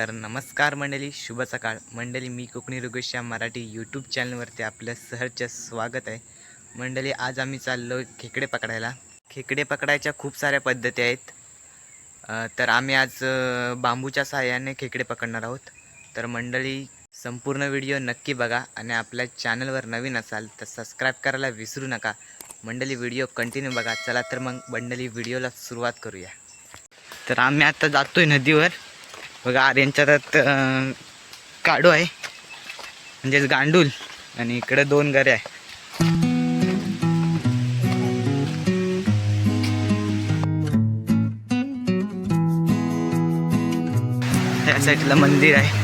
तर नमस्कार मंडळी शुभ सकाळ. मंडळी मी कोकणी रुगेश मराठी यूट्यूब चॅनलवरती आपलं सहर्ष स्वागत आहे. मंडळी आज आम्ही चाललो खेकडे पकडायला. खेकडे पकडायच्या खूप साऱ्या पद्धती आहेत. तर आम्ही आज बांबूच्या सहाय्याने खेकडे पकडणार आहोत. तर मंडळी संपूर्ण व्हिडिओ नक्की बघा आणि आपल्या चॅनलवर नवीन असाल तर सबस्क्राईब करायला विसरू नका. मंडळी व्हिडिओ कंटिन्यू बघा. चला तर मग मंडळी व्हिडिओला सुरुवात करूया. तर आम्ही आता जातोय नदीवर. बघा आर्यांच्या त्यात काडू आहे. म्हणजेच गांडूल. आणि इकडे दोन गरे आहे. त्या साईडला मंदिर आहे.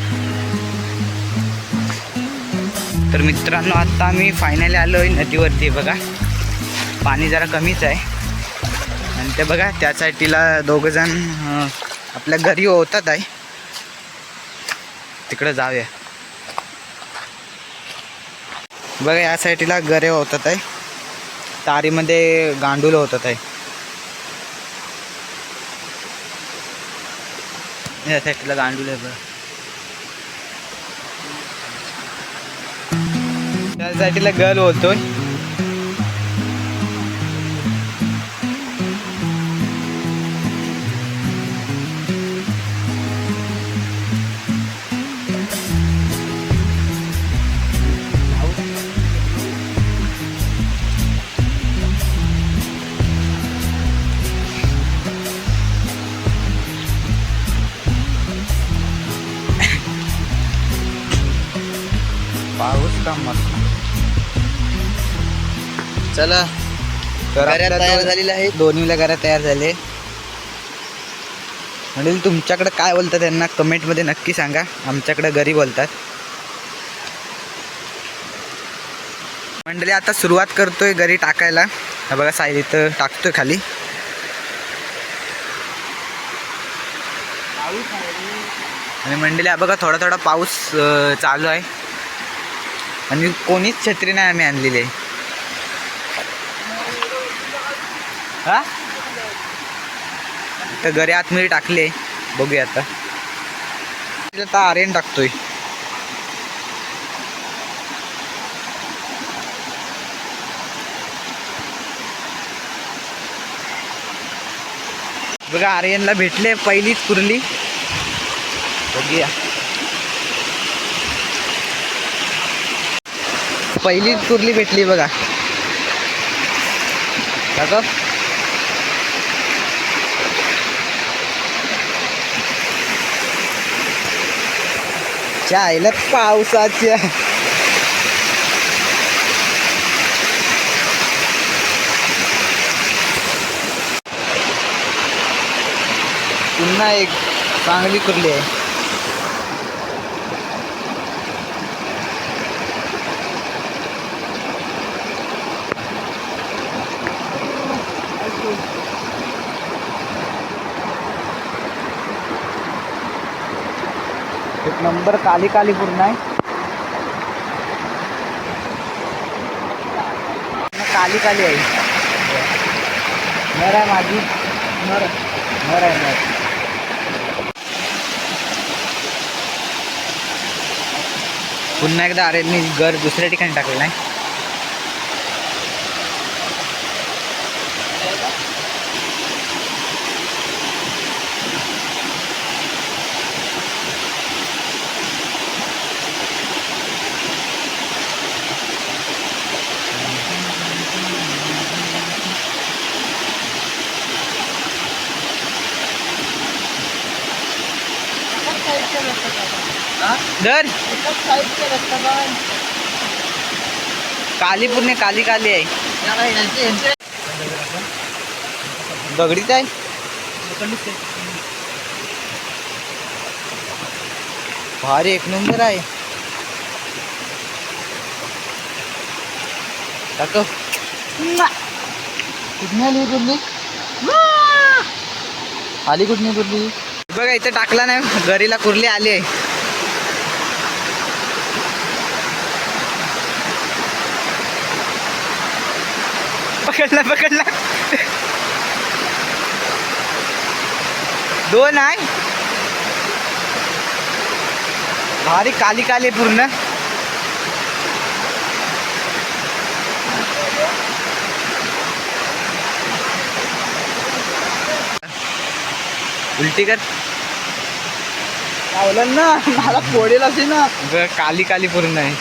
तर मित्रांनो आता आम्ही फायनली आलो आहे नदीवरती बघा. पाणी जरा कमीच आहे. आणि ते बघा त्या साईडला दोघं जण आपल्या घरी होतात आहे. तिकडे जाऊया. बघा या साईडला गरे होतात आहे. तारीमध्ये गांडूल होतात आहे. या साईडला गांडूल आहे बघा. त्या साईडला गल होतोय मस्त चला तयार झालेल्या आहेत. दोन्हीला गऱ्या तयार झाले. म्हणजे तुमच्याकडे काय बोलतात त्यांना कमेंटमध्ये नक्की सांगा. आमच्याकडे घरी बोलतात. मंडळी आता सुरुवात करतोय घरी टाकायला. हा बघा साईड इथं टाकतोय खाली. आणि मंडळी बघा थोडा थोडा पाऊस चालू आहे. आणि कोणीच छत्री नाही आम्ही आणलेली. आहे हा? तर घरी आतमध्ये टाकले. बघूया आता. आता आर्यन टाकतोय. बघा आर्यनला भेटले पहिलीच कुरली. बघूया. पहिलीच कुर्ली भेटली बघा. काका चायला पावसाच्या. पुन्हा एक चांगली कुर्ली आहे. बरं काली काली पूर्ण आहे. काली काली आहे. नर आहे माझी. नर नर आहे नर पुन्हा एकदा अरे मी घर दुसऱ्या ठिकाणी टाकलेलं आहे. दर काली पूर्ण काली काली आहे. दगडीच आहे? भारी एक नंबर आहे. टाकव. कुठून आली कुठली आली कुठली कुठली बघा इथं टाकला नाही. घरीला कुर्ली आली आहे. पकडला पकडला दोन आहे. भारी काली काली पूर्ण. उलटी कर. लावलं ना. मला फोडेल असे ना. काली काली पूर्ण आहे.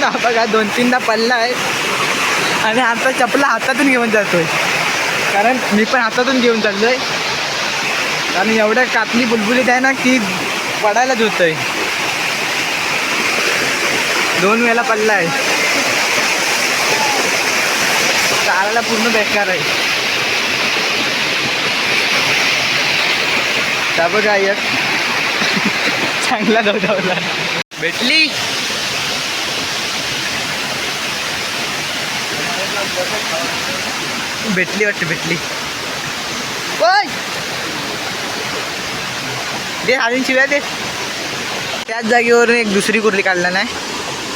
ना बघा दोन तीनदा पडला आहे. आणि आता चपला हातातून घेऊन जातोय. कारण मी पण हातातून घेऊन चाललोय. कारण एवढ्या कातली बुलबुलीत आहे ना की पडायलाच होतंय दोन वेळेला पडला आहे. चालायला पूर्ण बेकार आहे. बघा एक. चांगला धावला भेटली. भेटली वाटते भेटली. ओय! दे हाडून शिव्या दे. त्याच जागेवरून एक दुसरी कुर्ली काढला नाही.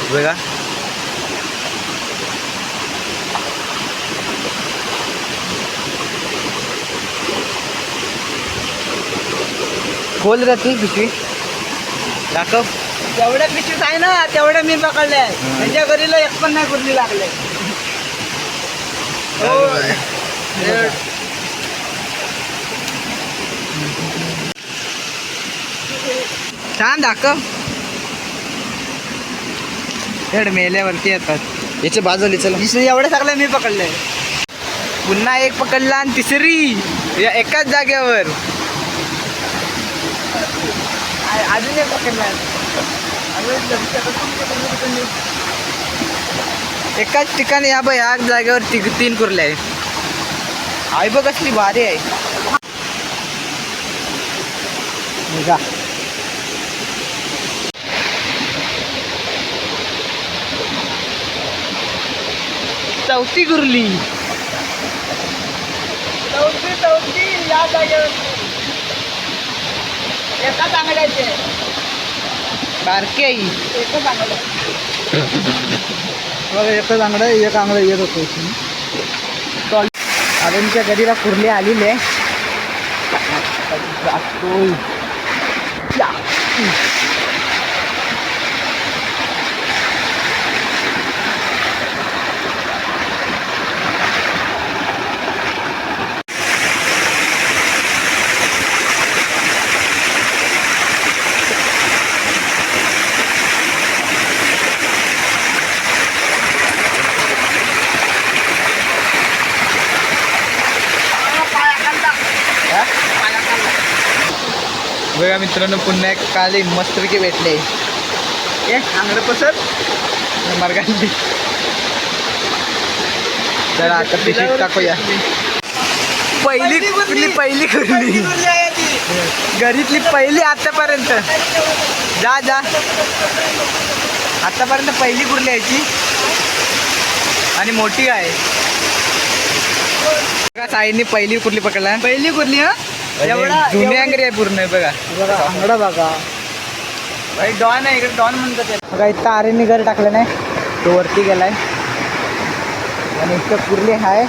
बघा. खोल राहते पिशवी. दाखव. जेवढ्या पिशवीत आहे ना तेवढ्या मी पकडले आहे त्यांच्या घरीला एक पण नाही कुर्ली लागले. हो. छान दाखव. हेड मेल्यावरती येतात. याच्या बाजूला चला पिशवी एवढे सगळे मी पकडले पुन्हा एक पकडला आणि तिसरी. या एकाच जागेवर. अजून एक पकडला एकाच ठिकाणी या बघ या जागेवर तीन कुर्ले आहे आई बघ कसली भारी आहे. चौथी कुर्ली. चौथी चौथी या जागेवर एका चांगल्याचे बारकी आई बघा एकच आंगडं एक आंगडं येत होतो अरुणच्या घरीला कुर्ली आलेली. आहे जातोय. या. हा? बघा मित्रांनो पुन्हा एक काली मस्तपैकी भेटले. ए आंगडं पसर. तर आता पिशवीत टाकूया. पहिली कुठली पहिली कुठली? घरीतली पहिली आतापर्यंत. जा जा. आतापर्यंत पहिली कुर्ली यायची आणि मोठी आहे. साईडनी पहिली कुर्ली पकडला? पहिली कुर्ली हा? जुनी अंगरी आहे पूर्ण बघा. बघा अंगडा बघा. भाई डॉन आहे इकडे डॉन म्हणतात बघा इथं आर्यनी घर टाकलं नाही. तो वरती गेलाय. आणि इथं कुर्ली आहे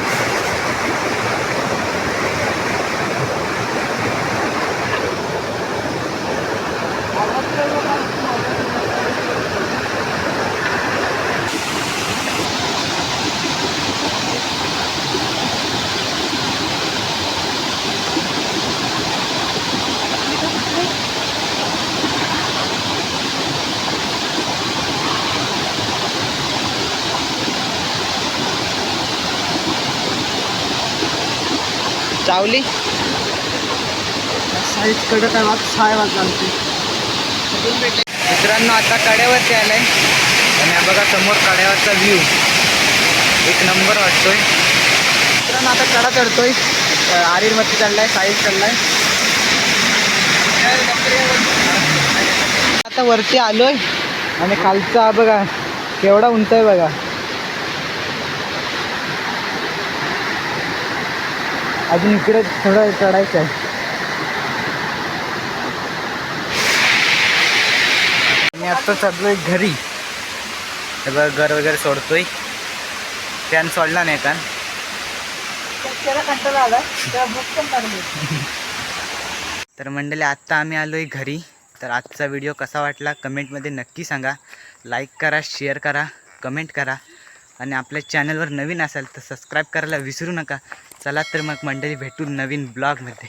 चावली साईज कडक आहे वाज छाय वाज मित्रांनो आता कड्यावरती आलाय. आणि हा बघा समोर कड्यावरचा व्ह्यू एक नंबर वाटतोय. मित्रांनो आता कडा चढतोय. आरीरवरती चाललाय साईज चाललाय आता वरती आलोय. आणि खालचा बघा केवढा उंच आहे बघा. अजून इकडे थोडं चढायचं आहे. मी आता चाललोय घरी. हे बघ घर वगैरे सोडतोय. फॅन सोडला नाही का तर मंडळी आत्ता आम्ही आलो आहे घरी. तर आजचा व्हिडिओ कसा वाटला कमेंटमध्ये नक्की सांगा. लाईक करा शेअर करा कमेंट करा. आणि आपल्या चॅनलवर नवीन असाल तर सबस्क्राईब करायला विसरू नका. चला तर मग मंडळी भेटू नवीन ब्लॉगमध्ये.